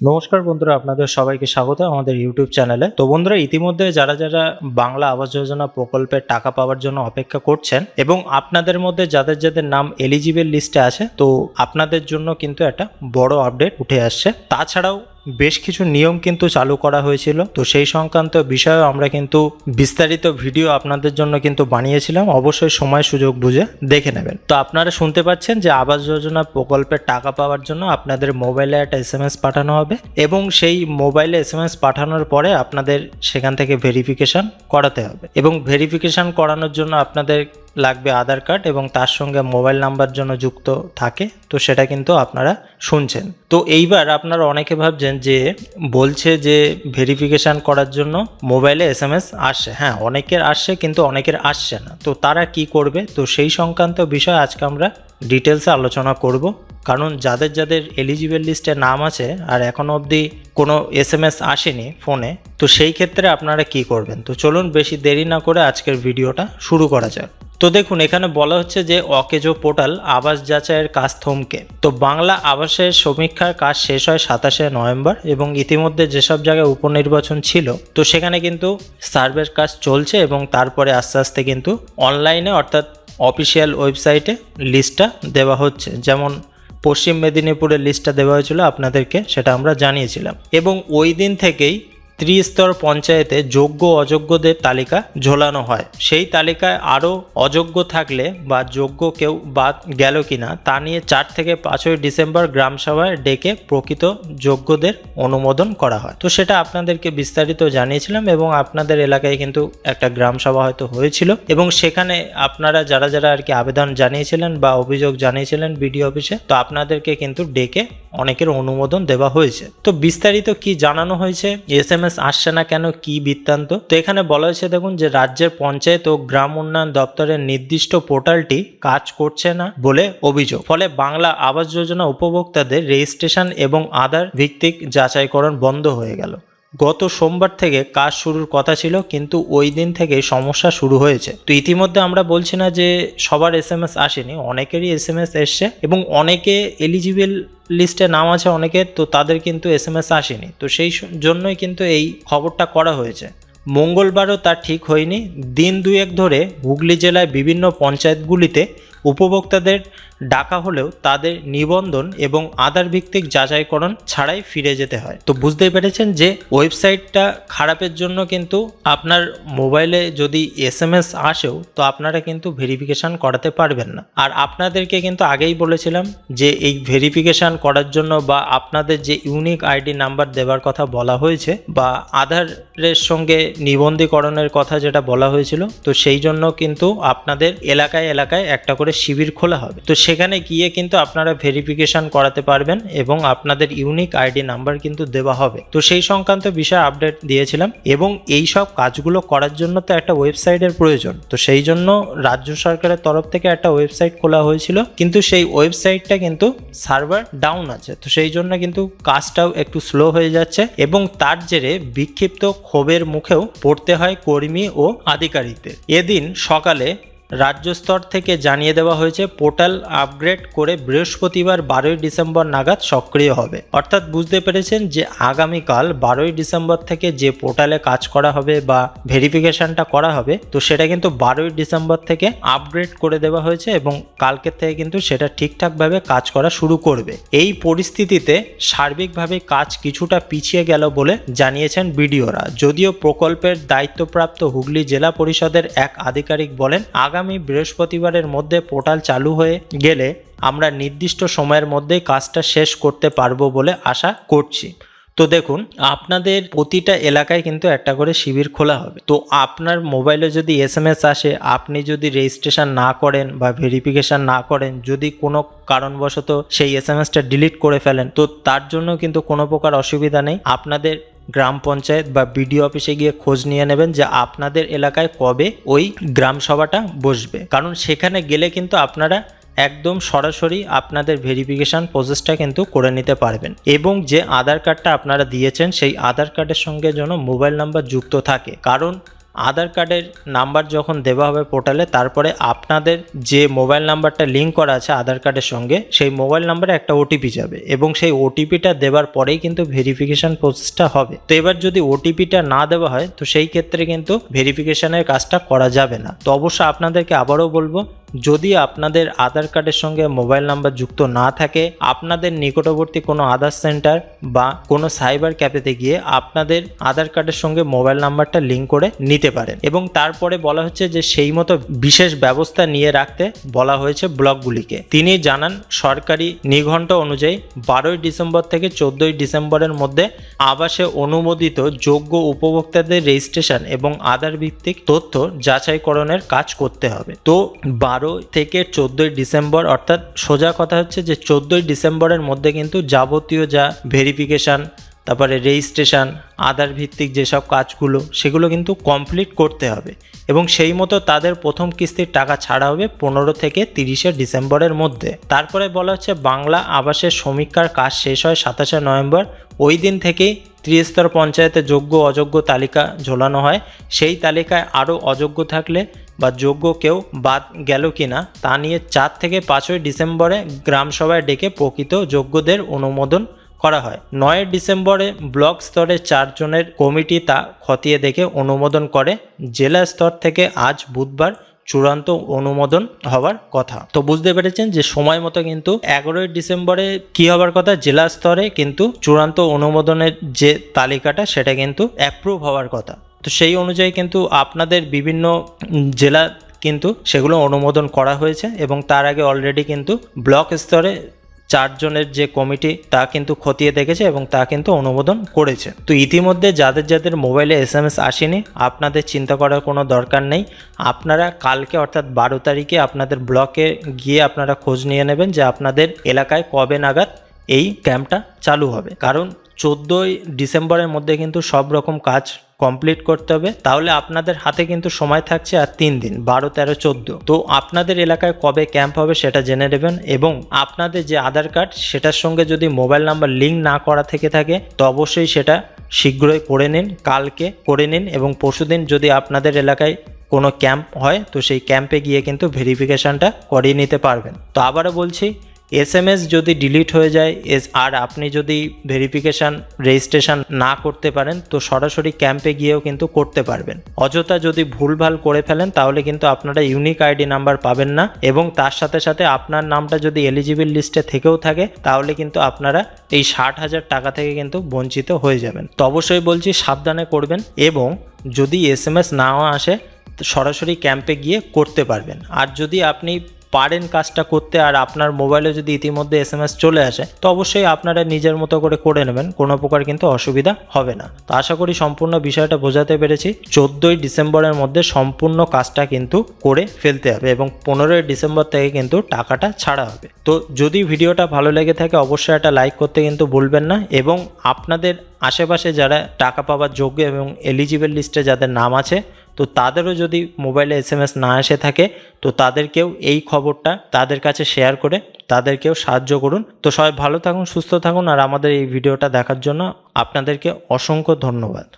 নমস্কার বন্ধুরা, আপনাদের সবাইকে স্বাগত আমাদের ইউটিউব চ্যানেলে। তো বন্ধুরা, ইতিমধ্যে যারা যারা বাংলা আবাস যোজনা প্রকল্পের টাকা পাওয়ার জন্য অপেক্ষা করছেন এবং আপনাদের মধ্যে যাদের যাদের নাম এলিজিবল লিস্টে আছে, তো আপনাদের জন্য কিন্তু একটা বড় আপডেট উঠে আসছে। তাছাড়াও বেশ কিছু নিয়ম কিন্তু চালু করা হয়েছিল। তো সেই সংক্রান্ত বিষয়েও আমরা কিন্তু বিস্তারিত ভিডিও আপনাদের জন্য কিন্তু বানিয়েছিলাম। অবশ্যই সময় সুযোগ বুঝে দেখে নেবেন। তো আপনারা শুনতে পাচ্ছেন যে আবাস যোজনা প্রকল্পের টাকা পাওয়ার জন্য আপনাদের মোবাইলে একটা এস এম এস পাঠানো হবে এবং সেই মোবাইলে এস পাঠানোর পরে আপনাদের সেখান থেকে ভেরিফিকেশন করাতে হবে। এবং ভেরিফিকেশন করানোর জন্য আপনাদের লাগবে আধার কার্ড এবং তার সঙ্গে মোবাইল নাম্বার জন্য যুক্ত থাকে, তো সেটা কিন্তু আপনারা শুনছেন। তো এইবার আপনারা অনেকে ভাবছেন যে বলছে যে ভেরিফিকেশান করার জন্য মোবাইলে এস এম এস আসছে। হ্যাঁ অনেকের আসছে কিন্তু অনেকের আসছে না। তো তারা কি করবে? তো সেই সংক্রান্ত বিষয় আজকে আমরা ডিটেলসে আলোচনা করব। কারণ যাদের যাদের এলিজিবল লিস্টে নাম আছে আর এখনও অবধি কোনো এস এম এস আসেনি ফোনে, তো সেই ক্ষেত্রে আপনারা কি করবেন? তো চলুন বেশি দেরি না করে আজকের ভিডিওটা শুরু করা যাক। তো দেখুন, এখানে বলা হচ্ছে যে অকেজো পোর্টাল আবাস যাচাইয়ের কাজ থমকে। তো বাংলা আবাসের সমীক্ষার কাজ শেষ হয় সাতাশে নভেম্বর এবং ইতিমধ্যে যেসব জায়গায় উপনির্বাচন ছিল, তো সেখানে কিন্তু সার্ভের কাজ চলছে এবং তারপরে আস্তে আস্তে কিন্তু অনলাইনে অর্থাৎ অফিসিয়াল ওয়েবসাইটে লিস্টটা দেওয়া হচ্ছে। যেমন পশ্চিম মেদিনীপুরের লিস্টটা দেওয়া হয়েছিল, আপনাদেরকে সেটা আমরা জানিয়েছিলাম। এবং ওই দিন থেকেই ত্রিস্তর পঞ্চায়েতে যোগ্য অযোগ্যদের তালিকা ঝোলানো হয়। সেই তালিকায় আরও অযোগ্য থাকলে বা যোগ্য কেউ বাদ গেল কিনা তা নিয়ে চার থেকে পাঁচই ডিসেম্বর গ্রাম সভায় ডেকে প্রকৃত যোগ্যদের অনুমোদন করা হয়। তো সেটা আপনাদেরকে বিস্তারিত জানিয়েছিলাম এবং আপনাদের এলাকায় কিন্তু একটা গ্রাম সভা হয়তো হয়েছিল এবং সেখানে আপনারা যারা যারা আর কি আবেদন জানিয়েছিলেন বা অভিযোগ জানিয়েছিলেন বিডিও অফিসে, তো আপনাদেরকে কিন্তু ডেকে অনেকের অনুমোদন দেওয়া হয়েছে। তো বিস্তারিত কি জানানো হয়েছে? এস এম এস আসছে না কেন? কি বৃত্তান্ত? তো এখানে বলা হয়েছে, দেখুন, যে রাজ্যের পঞ্চায়েত ও গ্রাম উন্নয়ন দপ্তরের নির্দিষ্ট পোর্টালটি কাজ করছে না বলে অভিযোগ। ফলে বাংলা আবাস যোজনা উপভোক্তাদের রেজিস্ট্রেশন এবং আধার ভিত্তিক যাচাইকরণ বন্ধ হয়ে গেল। গত সোমবার থেকে কাজ শুরুর কথা ছিল, কিন্তু ওই দিন থেকে সমস্যা শুরু হয়েছে। তো ইতিমধ্যে আমরা বলছি না যে সবার এস এম এস আসেনি, অনেকেরই এস এম এস এসছে এবং অনেকে এলিজিবল লিস্টে নাম আছে অনেকের তো তাদের কিন্তু এস এম এস আসেনি। তো সেই জন্যই কিন্তু এই খবরটা করা হয়েছে। মঙ্গলবারও তা ঠিক হয়নি। দিন দুয়েক ধরে হুগলি জেলায় বিভিন্ন পঞ্চায়েতগুলিতে উপভোক্তাদের ডাকা হলেও তাদের নিবন্ধন এবং আধার ভিত্তিক যাচাইকরণ ছাড়াই ফিরে যেতে হয়। তো বুঝতেই পেরেছেন যে ওয়েবসাইটটা খারাপের জন্য কিন্তু আপনার মোবাইলে যদি এস এম এস আসেও তো আপনারা কিন্তু ভেরিফিকেশান করাতে পারবেন না। আর আপনাদেরকে কিন্তু আগেই বলেছিলাম যে এই ভেরিফিকেশান করার জন্য বা আপনাদের যে ইউনিক আইডি নাম্বার দেওয়ার কথা বলা হয়েছে বা আধারের সঙ্গে নিবন্ধীকরণের কথা যেটা বলা হয়েছিল, তো সেই জন্য কিন্তু আপনাদের এলাকায় এলাকায় একটা করে শিবির খোলা হবে। তো সেখানে গিয়ে কিন্তু আপনারা ভেরিফিকেশন করাতে পারবেন এবং আপনাদের ইউনিক আইডি নাম্বার কিন্তু দেওয়া হবে। তো সেই সংক্রান্ত বিষয়ে আপডেট দিয়েছিলাম এবং এই সব কাজগুলো করার জন্য তো একটা ওয়েবসাইটের প্রয়োজন। তো সেই জন্য রাজ্য সরকারের তরফ থেকে একটা ওয়েবসাইট খোলা হয়েছিল, কিন্তু সেই ওয়েবসাইটটা কিন্তু সার্ভার ডাউন আছে। তো সেই জন্য কিন্তু কাজটাও একটু স্লো হয়ে যাচ্ছে এবং তার জেরে বিক্ষিপ্ত ক্ষোভের মুখেও পড়তে হয় কর্মী ও আধিকারিকদের। এদিন সকালে রাজ্য স্তর থেকে জানিয়ে দেওয়া হয়েছে, পোর্টাল আপগ্রেড করে বৃহস্পতিবার বারোই ডিসেম্বর নাগাদ সক্রিয় হবে। অর্থাৎ বুঝতে পেরেছেন যে আগামীকাল বারোই ডিসেম্বর থেকে যে পোর্টালে কাজ করা হবে বা ভেরিফিকেশনটা করা হবে, তো সেটা কিন্তু বারোই ডিসেম্বর থেকে আপগ্রেড করে দেওয়া হয়েছে এবং কালকের থেকে কিন্তু সেটা ঠিকঠাকভাবে কাজ করা শুরু করবে। এই পরিস্থিতিতে সার্বিকভাবে কাজ কিছুটা পিছিয়ে গেল বলে জানিয়েছেন বিডিওরা। যদিও প্রকল্পের দায়িত্বপ্রাপ্ত হুগলি জেলা পরিষদের এক আধিকারিক বলেন, আগামী বৃহস্পতিবারের মধ্যে পোর্টাল চালু হয়ে গেলে আমরা নির্দিষ্ট সময়ের মধ্যেই কাজটা শেষ করতে পারব বলে আশা করছি। তো দেখুন, আপনাদের প্রতিটা এলাকায় কিন্তু একটা করে শিবির খোলা হবে। তো আপনার মোবাইলে যদি এস এম এস আসে, আপনি যদি রেজিস্ট্রেশন না করেন বা ভেরিফিকেশন না করেন, যদি কোনো কারণবশত সেই এস এম এসটা ডিলিট করে ফেলেন, তো তার জন্য কিন্তু কোনো প্রকার অসুবিধা নেই। আপনাদের গ্রাম পঞ্চায়েত বা বিডিও অফিসে গিয়ে খোঁজ নিয়ে নেবেন যে আপনাদের এলাকায় কবে ওই গ্রাম সভাটা বসবে। কারণ সেখানে গেলে কিন্তু আপনারা একদম সরাসরি আপনাদের ভেরিফিকেশন প্রসেসটা কিন্তু করে নিতে পারবেন। এবং যে আধার কার্ডটা আপনারা দিয়েছেন, সেই আধার কার্ডের সঙ্গে যেন মোবাইল নাম্বার যুক্ত থাকে। কারণ আধার কার্ডের নাম্বার যখন দেওয়া হবে পোর্টালে, তারপরে আপনাদের যে মোবাইল নাম্বারটা লিঙ্ক করা আছে আধার কার্ডের সঙ্গে, সেই মোবাইল নাম্বারে একটা ওটিপি যাবে এবং সেই ওটিপিটা দেওয়ার পরেই কিন্তু ভেরিফিকেশান প্রসেসটা হবে। তো এবার যদি ওটিপিটা না দেওয়া হয়, তো সেই ক্ষেত্রে কিন্তু ভেরিফিকেশানের কাজটা করা যাবে না। তো অবশ্য আপনাদেরকে আবারও বলব যদি আপনাদের আধার কার্ডের সঙ্গে মোবাইল নাম্বার যুক্ত না থাকে, আপনাদের নিকটবর্তী কোনো আধার সেন্টার বা কোনো সাইবার ক্যাফেতে গিয়ে আপনাদের আধার কার্ডের সঙ্গে মোবাইল নাম্বারটা লিঙ্ক করে নিতে পারেন। এবং তারপরে বলা হচ্ছে যে সেই মতো বিশেষ ব্যবস্থা নিয়ে রাখতে বলা হয়েছে ব্লকগুলিকে। তিনি জানান, সরকারি নিঘণ্ট অনুযায়ী বারোই ডিসেম্বর থেকে চোদ্দই ডিসেম্বরের মধ্যে আবাসে অনুমোদিত যোগ্য উপভোক্তাদের রেজিস্ট্রেশন এবং আধার ভিত্তিক তথ্য যাচাইকরণের কাজ করতে হবে। তো বারো থেকে চোদ্দোই ডিসেম্বর, অর্থাৎ সোজা কথা হচ্ছে যে চোদ্দোই ডিসেম্বরের মধ্যে কিন্তু যাবতীয় যা ভেরিফিকেশান, তারপরে রেজিস্ট্রেশন, আধার ভিত্তিক যেসব কাজগুলো, সেগুলো কিন্তু কমপ্লিট করতে হবে। এবং সেই মতো তাদের প্রথম কিস্তির টাকা ছাড়া হবে পনেরো থেকে তিরিশে ডিসেম্বরের মধ্যে। তারপরে বলা হচ্ছে বাংলা আবাসের সমীক্ষার কাজ শেষ হয় সাতাশে নভেম্বর, ওই দিন থেকেই ত্রিস্তর পঞ্চায়েতে যোগ্য অযোগ্য তালিকা ঝোলানো হয়। সেই তালিকায় আরও অযোগ্য থাকলে বা যোগ্য কেউ বাদ গেল কিনা তা নিয়ে চার থেকে পাঁচই ডিসেম্বরে গ্রামসভায় ডেকে প্রকৃত যোগ্যদের অনুমোদন করা হয়। নয় ডিসেম্বরে ব্লক স্তরে চারজনের কমিটি তা খতিয়ে দেখে অনুমোদন করে। জেলা স্তর থেকে আজ বুধবার চূড়ান্ত অনুমোদন হওয়ার কথা। তো বুঝতে পেরেছেন যে সময় মতো কিন্তু এগারোই ডিসেম্বরে কি হওয়ার কথা? জেলা স্তরে কিন্তু চূড়ান্ত অনুমোদনের যে তালিকাটা, সেটা কিন্তু অ্যাপ্রুভ হওয়ার কথা। তো সেই অনুযায়ী কিন্তু আপনাদের বিভিন্ন জেলা কিন্তু সেগুলো অনুমোদন করা হয়েছে এবং তার আগে অলরেডি কিন্তু ব্লক স্তরে চারজনের যে কমিটি, তা কিন্তু খতিয়ে দেখেছে এবং তা কিন্তু অনুমোদন করেছে। তো ইতিমধ্যে যাদের যাদের মোবাইলে এস এম এস আসেনি, আপনাদের চিন্তা করার কোনো দরকার নেই। আপনারা কালকে অর্থাৎ বারো তারিখে আপনাদের ব্লকে গিয়ে আপনারা খোঁজ নিয়ে নেবেন যে আপনাদের এলাকায় কবে নাগাদ এই ক্যাম্পটা চালু হবে। কারণ চোদ্দোই ডিসেম্বরের মধ্যে কিন্তু সব রকম কাজ কমপ্লিট করতে হবে। তাহলে আপনাদের হাতে কিন্তু সময় থাকছে আর তিন দিন, বারো, তেরো, চোদ্দ। তো আপনাদের এলাকায় কবে ক্যাম্প হবে সেটা জেনে নেবেন এবং আপনাদের যে আধার কার্ড, সেটার সঙ্গে যদি মোবাইল নাম্বার লিঙ্ক না করা থেকে থাকে, তো অবশ্যই সেটা শীঘ্রই করে নিন, কালকে করে নিন এবং পরশুদিন যদি আপনাদের এলাকায় কোনো ক্যাম্প হয়, তো সেই ক্যাম্পে গিয়ে কিন্তু ভেরিফিকেশানটা করিয়ে নিতে পারবেন। তো আবারও বলছি এস যদি ডিলিট হয়ে যায়, এস, আর আপনি যদি ভেরিফিকেশান রেজিস্ট্রেশন না করতে পারেন, তো সরাসরি ক্যাম্পে গিয়েও কিন্তু করতে পারবেন। অযথা যদি ভুলভাল করে ফেলেন, তাহলে কিন্তু আপনারা ইউনিক আইডি নাম্বার পাবেন না এবং তার সাথে সাথে আপনার নামটা যদি এলিজিবল লিস্টে থেকেও থাকে, তাহলে কিন্তু আপনারা এই ষাট হাজার টাকা থেকে কিন্তু বঞ্চিত হয়ে যাবেন। তো অবশ্যই বলছি, সাবধানে করবেন এবং যদি এস এম এস নাও আসে সরাসরি ক্যাম্পে গিয়ে করতে পারবেন। আর যদি আপনি পারেন কাজটা করতে আর আপনার মোবাইলে যদি ইতিমধ্যে এস এম এস চলে আসে, তো অবশ্যই আপনারা নিজের মতো করে করে নেবেন, কোনো প্রকার কিন্তু অসুবিধা হবে না। তো আশা করি সম্পূর্ণ বিষয়টা বোঝাতে পেরেছি। চোদ্দোই ডিসেম্বরের মধ্যে সম্পূর্ণ কাজটা কিন্তু করে ফেলতে হবে এবং পনেরোই ডিসেম্বর থেকে কিন্তু টাকাটা ছাড়া হবে। তো যদি ভিডিওটা ভালো লেগে থাকে, অবশ্যই একটা লাইক করতে কিন্তু ভুলবেন না এবং আপনাদের আশেপাশে যারা টাকা পাওয়ার যোগ্য এবং এলিজিবল লিস্টে যাদের নাম আছে তো তাদেরও যদি মোবাইলে এস এম এস না এসে থাকে, তো তাদেরকেও এই খবরটা তাদের কাছে শেয়ার করে তাদেরকেও সাহায্য করুন। তো সবাই ভালো থাকুন, সুস্থ থাকুন, আর আমাদের এই ভিডিওটা দেখার জন্য আপনাদেরকে অসংখ্য ধন্যবাদ।